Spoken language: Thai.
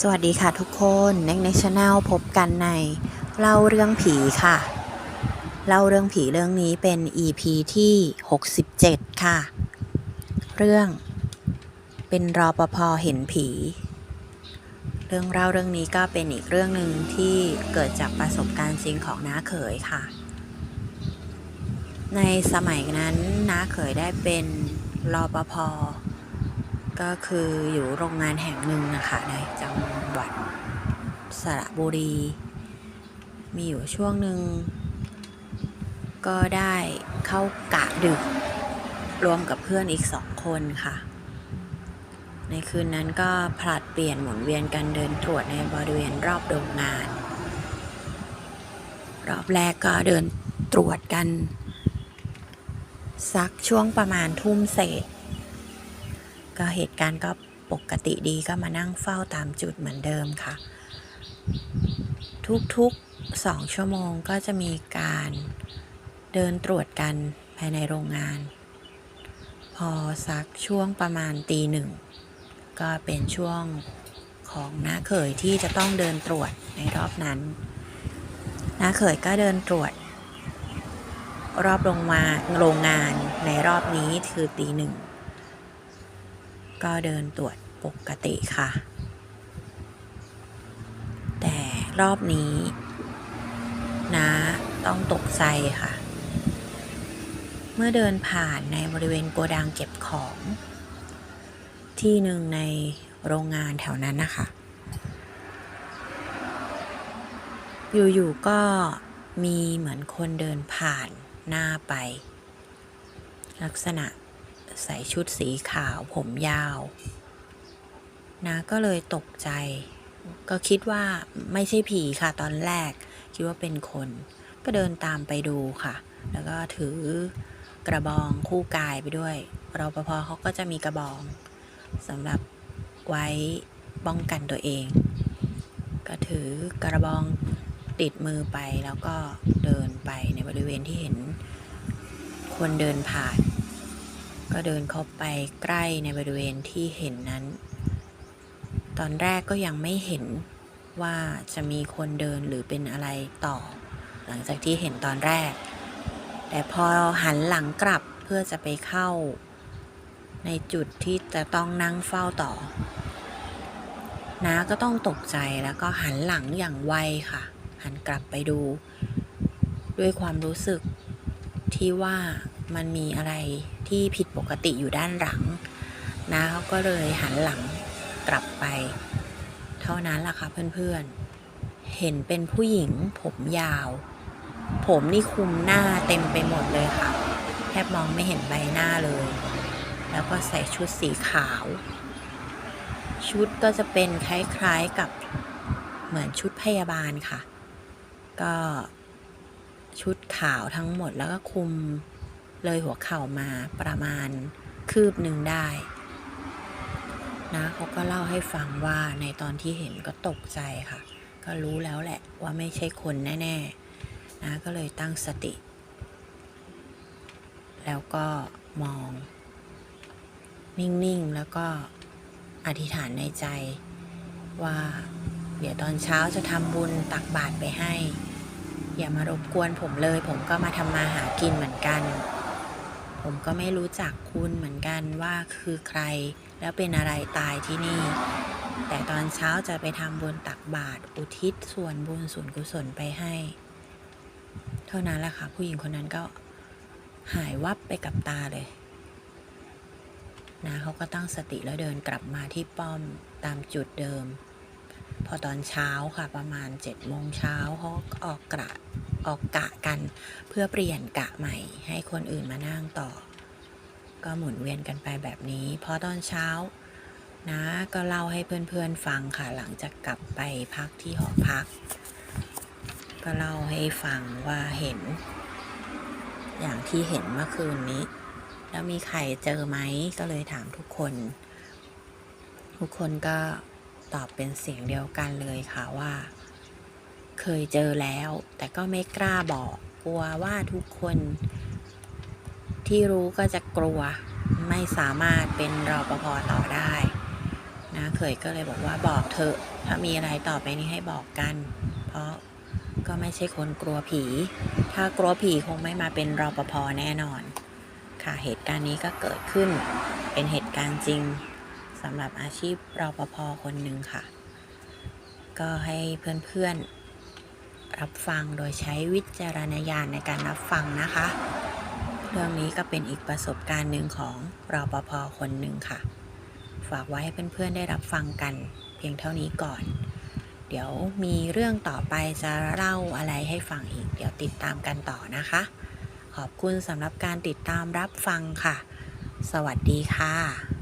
สวัสดีค่ะทุกคนในในช anel พบกันใน เล่าเรื่องผีค่ะ เล่าเรื่องผีเรื่องนี้เป็น EP ที่ 67 ค่ะ เรื่องเป็นรอปภเห็นผี เรื่องเล่าเรื่องนี้ก็เป็นอีกเรื่องหนึ่งที่เกิดจากประสบการณ์จริงของน้าเขยค่ะ ในสมัยนั้นน้าเขยได้เป็นรอปภ ก็คืออยู่โรงงานแห่งหนึ่งนะคะในจังหวัดสระบุรี มีอยู่ช่วงหนึ่งก็ได้เข้ากะดึก รวมกับเพื่อนอีกสองคนค่ะ ในคืนนั้นก็ผลัดเปลี่ยนหมุนเวียนกันเดินตรวจในบริเวณรอบโรงงาน รอบแรกก็เดินตรวจกัน สักช่วงประมาณทุ่มเศษ ก็เหตุการณ์ก็ปกติดีก็มานั่งเฝ้าตามจุดเหมือนเดิมค่ะ ทุกๆสองชั่วโมงก็จะมีการเดินตรวจกันภายในโรงงาน พอสักช่วงประมาณตีหนึ่ง ก็เป็นช่วงของน้าเขยที่จะต้องเดินตรวจในรอบนั้นน้าเขยก็เดินตรวจ รอบโรงมาโรงงานในรอบนี้คือตีหนึ่ง ก็เดินตรวจปกติค่ะ แต่รอบนี้น้าต้องตกใจค่ะ เมื่อเดินผ่านในบริเวณโกดังเก็บของ ที่หนึ่งในโรงงานแถวนั้นนะคะ อยู่ๆก็มีเหมือนคนเดินผ่านหน้าไป ลักษณะ ใส่ชุดสีขาวผมยาวนาก็เลยตกใจ ก็คิดว่าไม่ใช่ผีค่ะตอนแรก คิดว่าเป็นคน ก็เดินตามไปดูค่ะ แล้วก็ถือกระบองคู่กายไปด้วยรปภเขาก็จะมีกระบองสำหรับไว้ป้องกันตัวเอง ก็ถือกระบองติดมือไปแล้วก็เดินไปในบริเวณที่เห็นคนเดินผ่าน ก็เดินเข้าไปใกล้ในบริเวณที่เห็นนั้น ตอนแรกก็ยังไม่เห็นว่าจะมีคนเดินหรือเป็นอะไรต่อ หลังจากที่เห็นตอนแรก แต่พอหันหลังกลับเพื่อจะไปเข้า ในจุดที่จะต้องนั่งเฝ้าต่อน้าก็ต้องตกใจแล้วก็หันหลังอย่างไวค่ะ หันกลับไปดู ด้วยความรู้สึกที่ว่า มันมีอะไรที่ผิดปกติอยู่ด้านหลังน้าเขาก็เลยหันหลังกลับไป เท่านั้นล่ะค่ะเพื่อนๆ เห็นเป็นผู้หญิงผมยาว ผมนี่คุมหน้าเต็มไปหมดเลยค่ะ แทบมองไม่เห็นใบหน้าเลย แล้วก็ใส่ชุดสีขาว ชุดก็จะเป็นคล้ายๆกับเหมือนชุดพยาบาลค่ะ ก็ชุดขาวทั้งหมดแล้วก็คุม เลยหัวเข่ามาประมาณคืบหนึ่งได้ นะเขาก็เล่าให้ฟังว่าในตอนที่เห็นก็ตกใจค่ะ ก็รู้แล้วแหละว่าไม่ใช่คนแน่ๆนะก็เลยตั้งสติ แล้วก็มอง นิ่งๆ แล้วก็อธิษฐานในใจว่าเดี๋ยวตอนเช้าจะทำบุญตักบาตรไปให้ อย่ามารบกวนผมเลย ผมก็มาทำมาหากินเหมือนกัน ผมก็ไม่รู้จักคุณเหมือนกันว่าคือใคร แล้วเป็นอะไรตายที่นี่ แต่ตอนเช้าจะไปทำบุญตักบาตรอุทิศส่วนบุญส่วนกุศลไปให้ เท่านั้นแหละค่ะ ผู้หญิงคนนั้นก็หายวับไปกับตาเลยนะเขาก็ตั้งสติแล้วเดินกลับมาที่ป้อมตามจุดเดิม พอตอนเช้าค่ะประมาณ7จ็ดโมงเช้าเขาออกกระ ออกกะกัน เพื่อเปลี่ยนกะใหม่ ให้คนอื่นมานั่งต่อ ก็หมุนเวียนกันไปแบบนี้พอตอนเช้านะก็เล่าให้เพื่อนๆฟังค่ะหลังจากกลับไปพักที่หอพัก ก็เล่าให้ฟังว่าเห็น อย่างที่เห็นเมื่อคืนนี้ แล้วมีใครเจอไหมก็เลยถามทุกคน ทุกคนก็ตอบเป็นเสียงเดียวกันเลยค่ะว่า เคยเจอแล้ว แต่ก็ไม่กล้าบอก กลัวว่าทุกคน ที่รู้ก็จะกลัว ไม่สามารถเป็นรอปภต่อได้นะเขยก็เลยบอกว่าบอกเถอะถ้ามีอะไรต่อไปนี้ให้บอกกัน เพราะก็ไม่ใช่คนกลัวผี ถ้ากลัวผีคงไม่มาเป็นรปภแน่นอน ค่ะเหตุการณ์นี้ก็เกิดขึ้น เป็นเหตุการณ์จริงสำหรับอาชีพรปภคนหนึ่งค่ะ ก็ให้เพื่อนๆ รับฟังโดยใช้วิจารณญาณในการรับฟังนะคะ เรื่องนี้ก็เป็นอีกประสบการณ์หนึ่งของรอปภคนหนึ่งค่ะ ฝากไว้ให้เพื่อนๆได้รับฟังกัน เพียงเท่านี้ก่อน เดี๋ยวมีเรื่องต่อไปจะเล่าอะไรให้ฟังอีก เดี๋ยวติดตามกันต่อนะคะ ขอบคุณสำหรับการติดตามรับฟังค่ะ สวัสดีค่ะ